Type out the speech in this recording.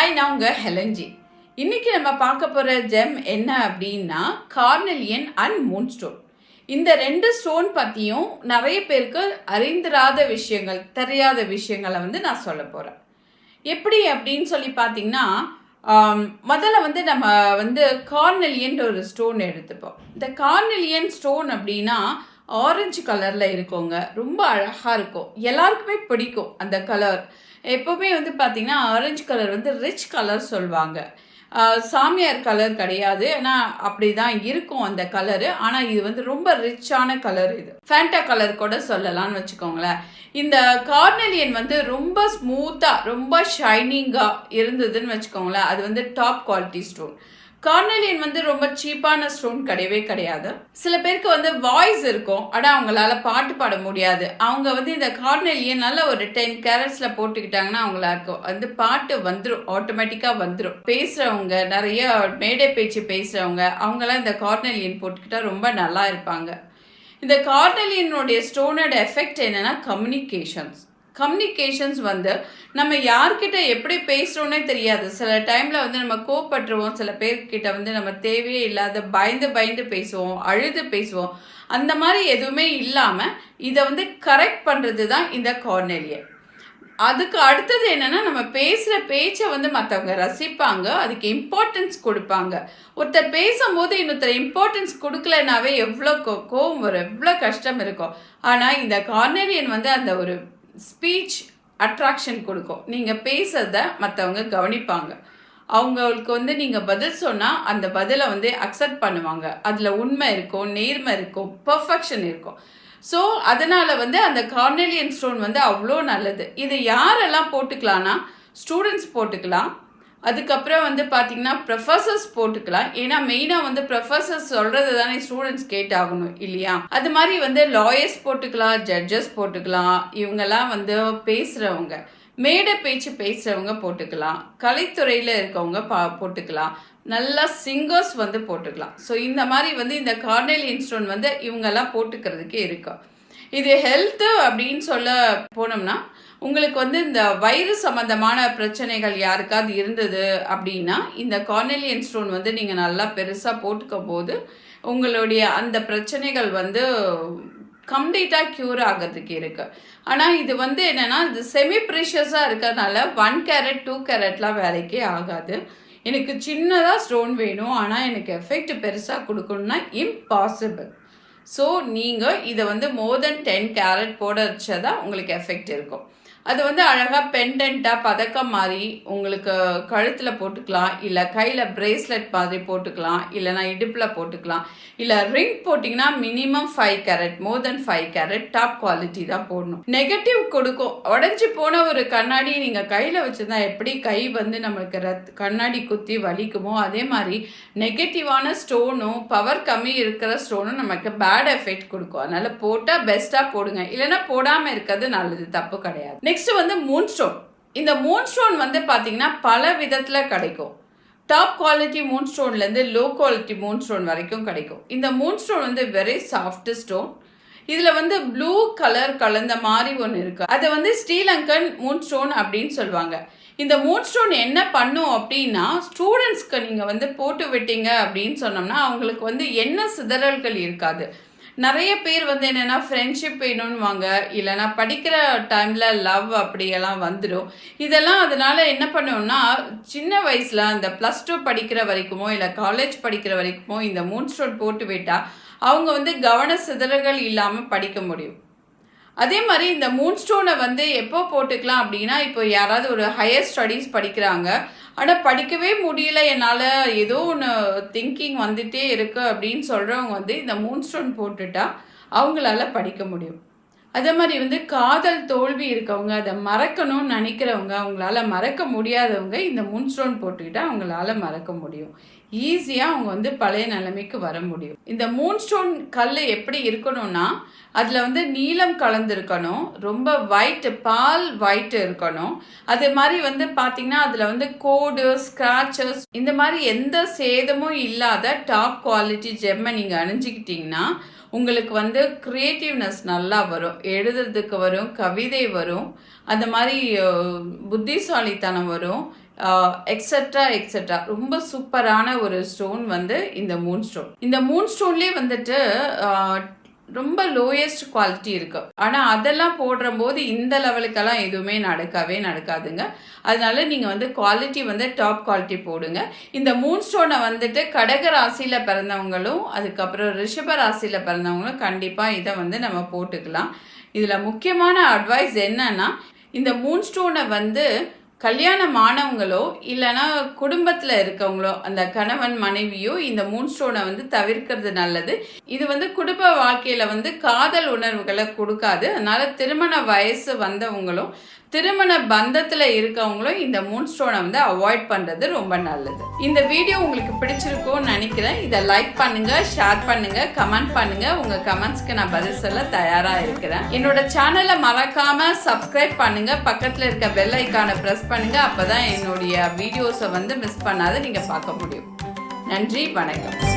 Hi நான் உங்கள் ஹெலன்ஜி இன்றைக்கி நம்ம பார்க்க போகிற ஜெம் என்ன அப்படின்னா கார்னெலியன் அண்ட் மூன் ஸ்டோன் இந்த ரெண்டு ஸ்டோன் பற்றியும் நிறைய பேருக்கு அறிந்திராத விஷயங்கள் தெரியாத விஷயங்களை வந்து நான் சொல்ல போகிறேன் எப்படி அப்படின்னு சொல்லி பார்த்தீங்கன்னா முதல்ல வந்து நம்ம வந்து கார்னெலியன் ஒரு ஸ்டோன் எடுத்துப்போம். இந்த கார்னெலியன் ஸ்டோன் அப்படின்னா ஆரஞ்சு கலரில் இருக்குங்க. ரொம்ப அழகாக இருக்கும். எல்லாருக்குமே பிடிக்கும் அந்த கலர் எப்போவுமே வந்து பார்த்திங்கன்னா ஆரஞ்சு கலர் வந்து ரிச் கலர் சொல்லுவாங்க சாமியார் கலர் கிடையாது. ஆனால் அப்படி தான் இருக்கும் அந்த கலரு ஆனால் இது வந்து ரொம்ப ரிச்சான கலர் இது. ஃபேண்டா கலர் கூட சொல்லலாம்னு வச்சுக்கோங்களேன். இந்த கார்னெலியன் வந்து ரொம்ப ஸ்மூத்தாக ரொம்ப ஷைனிங்காக இருந்ததுன்னு வச்சுக்கோங்களேன். அது வந்து டாப் குவாலிட்டி ஸ்டோன் கார்னலியன் வந்து ரொம்ப சீப்பான ஸ்டோன் கிடையவே கிடையாது. சில பேருக்கு வந்து வாய்ஸ் இருக்கும். ஆனால் அவங்களால பாட்டு பாட முடியாது. அவங்க வந்து இந்த கார்னலியன் நல்ல ஒரு டென் கேரட்ஸில் போட்டுக்கிட்டாங்கன்னா அவங்களுக்கு வந்து பாட்டு வந்துடும் ஆட்டோமேட்டிக்காக வந்துடும் பேசுகிறவங்க நிறைய மேடை பேச்சு பேசுகிறவங்க அவங்களாம் இந்த கார்னலியன் போட்டுக்கிட்டா ரொம்ப நல்லா இருப்பாங்க. இந்த கார்னலியனுடைய ஸ்டோனோட எஃபெக்ட் என்னன்னா கம்யூனிகேஷன்ஸ் கம்யூனிகேஷன்ஸ் வந்து நம்ம யார்கிட்ட எப்படி பேசுகிறோன்னே தெரியாது. சில டைமில் வந்து நம்ம கோப்பற்றுவோம் சில பேர்கிட்ட வந்து நம்ம தேவையே இல்லாத பயந்து பயந்து பேசுவோம் அழுது பேசுவோம். அந்த மாதிரி எதுவுமே இல்லாமல் இதை வந்து கரெக்ட் பண்ணுறது தான் இந்த கார்னெலியன் அதுக்கு அடுத்தது என்னென்னா நம்ம பேசுகிற பேச்சை வந்து மற்றவங்க ரசிப்பாங்க. அதுக்கு இம்பார்ட்டன்ஸ் கொடுப்பாங்க. ஒருத்தர் பேசும்போது இன்னொருத்தர் இம்பார்ட்டன்ஸ் கொடுக்கலனாவே எவ்வளோ கோ- கோவம் வரும். எவ்வளோ கஷ்டம் இருக்கும். ஆனால் இந்த கார்னேரியன் வந்து அந்த ஒரு ஸ்பீச் அட்ராக்ஷன் கொடுக்கும். நீங்கள் பேசுகிறத மற்றவங்க கவனிப்பாங்க. அவங்களுக்கு வந்து நீங்கள் பதில் சொன்னால் அந்த பதிலை வந்து அக்செப்ட் பண்ணுவாங்க. அதில் உண்மை இருக்கும் நேர்மை இருக்கும் பர்ஃபெக்ஷன் இருக்கும். ஸோ அதனால் வந்து அந்த கார்னெலியன் ஸ்டோன் வந்து அவ்வளோ நல்லது. இது யாரெல்லாம் போட்டுக்கலான்னா ஸ்டூடெண்ட்ஸ் போட்டுக்கலாம். அதுக்கப்புறம் வந்து பார்த்தீங்கன்னா ப்ரொஃபசர்ஸ் போட்டுக்கலாம். ஏன்னா மெயினாக வந்து ப்ரொஃபசர்ஸ் சொல்கிறது தானே ஸ்டூடெண்ட்ஸ் கேட்டாகணும் இல்லையா? அது மாதிரி வந்து லாயர்ஸ் போட்டுக்கலாம் ஜட்ஜஸ் போட்டுக்கலாம். இவங்கெல்லாம் வந்து பேசுகிறவங்க மேடை பேச்சு பேசுகிறவங்க போட்டுக்கலாம். கலைத்துறையில் இருக்கவங்க பா போட்டுக்கலாம். நல்லா சிங்கர்ஸ் வந்து போட்டுக்கலாம். ஸோ இந்த மாதிரி வந்து இந்த கார்னல் இன்ஸ்டோன் வந்து இவங்கெல்லாம் போட்டுக்கிறதுக்கு இருக்கும். இது ஹெல்த்து அப்படின்னு சொல்ல போனோம்னா உங்களுக்கு வந்து இந்த வயிறு சம்பந்தமான பிரச்சனைகள் யாருக்காவது இருந்தது அப்படின்னா இந்த கார்னெலியன் ஸ்டோன் வந்து நீங்கள் நல்லா பெருசாக போட்டுக்கும் போது உங்களுடைய அந்த பிரச்சனைகள் வந்து கம்ப்ளீட்டாக க்யூர் ஆகிறதுக்கு இருக்குது ஆனால் இது வந்து என்னென்னா இது செமி ப்ரிஷியஸாக இருக்கிறதுனால ஒன் கேரட் டூ கேரட்லாம் வேலைக்கே ஆகாது. எனக்கு சின்னதாக ஸ்டோன் வேணும் ஆனால் எனக்கு எஃபெக்ட் பெருசாக கொடுக்கணும்னா இம்பாசிபிள் ஸோ நீங்கள் இதை வந்து மோர் தென் டென் கேரட் போட வச்சதா உங்களுக்கு எஃபெக்ட் இருக்கும். அது வந்து அழகாக பெண்டண்ட்டாக பதக்கம் மாதிரி உங்களுக்கு கழுத்தில் போட்டுக்கலாம் இல்லை கையில் பிரேஸ்லெட் மாதிரி போட்டுக்கலாம் இல்லைனா இடுப்பில் போட்டுக்கலாம் இல்லை ரிங் போட்டிங்கன்னா minimum five carat more than five carat top quality தான் போடணும். நெகட்டிவ் கொடுக்கும். உடஞ்சி போன ஒரு கண்ணாடி நீங்கள் கையில் வச்சுருந்தா எப்படி கை வந்து நம்மளுக்கு ரத் கண்ணாடி குத்தி வலிக்குமோ அதே மாதிரி நெகட்டிவான ஸ்டோனும் பவர் கம்மி இருக்கிற ஸ்டோனும் நமக்கு பேட் எஃபெக்ட் கொடுக்கும். அதனால் போட்டால் பெஸ்ட்டாக போடுங்க. இல்லைன்னா போடாமல் இருக்கிறது நல்லது தப்பு கிடையாது. நெக்ஸ்ட் வந்து மூன் ஸ்டோன் இந்த மூன் ஸ்டோன் வந்து பார்த்தீங்கன்னா பல விதத்தில் கிடைக்கும். டாப் குவாலிட்டி மூன் ஸ்டோன்லேருந்து லோ குவாலிட்டி மூன் ஸ்டோன் வரைக்கும் கிடைக்கும். இந்த மூன் ஸ்டோன் வந்து வெரி சாஃப்ட் ஸ்டோன் இதில் வந்து ப்ளூ கலர் கலந்த மாதிரி ஒன்று இருக்குது அதை வந்து ஸ்ரீலங்கன் மூன் ஸ்டோன் அப்படின்னு சொல்லுவாங்க. இந்த மூன் ஸ்டோன் என்ன பண்ணும் அப்படின்னா ஸ்டூடெண்ட்ஸ்க்கு நீங்கள் வந்து போட்டு விட்டீங்க அப்படின்னு சொன்னோம்னா அவங்களுக்கு வந்து என்ன சிதறல்கள் இருக்காது. நிறைய பேர் வந்து என்னென்னா ஃப்ரெண்ட்ஷிப் வேணும்னுவாங்க. இல்லைன்னா படிக்கிற டைமில் லவ் அப்படியெல்லாம் வந்துடும் இதெல்லாம் அதனால் என்ன பண்ணுவோம்னா சின்ன வயசில் அந்த ப்ளஸ் டூ படிக்கிற வரைக்குமோ இல்லை காலேஜ் படிக்கிற வரைக்குமோ இந்த மூன் ஸ்டோன் போட்டு விட்டால் அவங்க வந்து கவன சிதறல்கள் இல்லாமல் படிக்க முடியும். அதே மாதிரி இந்த மூன் ஸ்டோனை வந்து எப்போ போட்டுக்கலாம் அப்படின்னா இப்போ யாராவது ஒரு ஹையர் ஸ்டடீஸ் படிக்கிறாங்க. ஆனால் படிக்கவே முடியல. என்னால் ஏதோ ஒன்று திங்கிங் வந்துட்டே இருக்குது அப்படின்னு சொல்கிறவங்க வந்து இந்த மூன் ஸ்டோன் போட்டுட்டா அவங்களால படிக்க முடியும். அதே மாதிரி வந்து காதல் தோல்வி இருக்கவங்க அதை மறக்கணும்னு நினைக்கிறவங்க அவங்களால மறக்க முடியாதவங்க இந்த மூன் ஸ்டோன் போட்டுக்கிட்டால் அவங்களால மறக்க முடியும். ஈஸியாக அவங்க வந்து பழைய நிலைமைக்கு வர முடியும். இந்த மூன் ஸ்டோன் கல் எப்படி இருக்கணும்னா அதில் வந்து நீளம் கலந்துருக்கணும் ரொம்ப ஒயிட் பால் ஒயிட் இருக்கணும். அது மாதிரி வந்து பார்த்திங்கன்னா அதில் வந்து கோடு ஸ்க்ராச்சஸ் இந்த மாதிரி எந்த சேதமும் இல்லாத டாப் குவாலிட்டி ஜெம்மை நீங்கள் அணிஞ்சிக்கிட்டிங்கன்னா உங்களுக்கு வந்து க்ரியேட்டிவ்னஸ் நல்லா வரும். எழுதுறதுக்கு வரும் கவிதை வரும் அந்த மாதிரி புத்திசாலித்தனம் வரும். எக்ஸட்ரா எக்ஸட்ரா ரொம்ப சூப்பரான ஒரு ஸ்டோன் வந்து இந்த மூன் ஸ்டோன் இந்த மூன் ஸ்டோன்லேயே வந்துட்டு ரொம்ப லோயஸ்ட் குவாலிட்டி இருக்குது ஆனால் அதெல்லாம் போடுற போது இந்த லெவலுக்கெல்லாம் எதுவுமே நடக்கவே நடக்காதுங்க. அதனால நீங்கள் வந்து குவாலிட்டி வந்து டாப் குவாலிட்டி போடுங்க. இந்த மூன் ஸ்டோனை வந்துட்டு கடக ராசியில் பிறந்தவங்களும் அதுக்கப்புறம் ரிஷப ராசியில் பிறந்தவங்களும் கண்டிப்பாக இதை வந்து நம்ம போட்டுக்கலாம். இதில் முக்கியமான அட்வைஸ் என்னன்னா இந்த மூன் ஸ்டோனை வந்து கல்யாணம் ஆனவங்களோ இல்லைன்னா குடும்பத்தில் இருக்கவங்களோ அந்த கணவன் மனைவியோ இந்த மூன் ஸ்டோனை வந்து தவிர்க்கிறது நல்லது. இது வந்து குடும்ப வாழ்க்கையில் வந்து காதல் உணர்வுகளை கொடுக்காது. அதனால திருமண வயசு வந்தவங்களும் திருமண பந்தத்தில் இருக்கவங்களும் இந்த மூன் ஸ்டோனை வந்து அவாய்ட் பண்ணுறது ரொம்ப நல்லது. இந்த வீடியோ உங்களுக்கு பிடிச்சிருக்கும்னு நினைக்கிறேன். இதை லைக் பண்ணுங்க ஷேர் பண்ணுங்க கமெண்ட் பண்ணுங்க. உங்க கமெண்ட்ஸ்க்கு நான் பதில் சொல்ல தயாராக இருக்கிறேன். என்னோட சேனலை மறக்காம சப்ஸ்கிரைப் பண்ணுங்க. பக்கத்தில் இருக்க பெல் ஐக்கானை பண்ணுங்கள் பண்ணுங்க. அப்பதான் என்னுடைய வீடியோஸை வந்து மிஸ் பண்ணாத நீங்கள் பார்க்க முடியும். நன்றி வணக்கம்.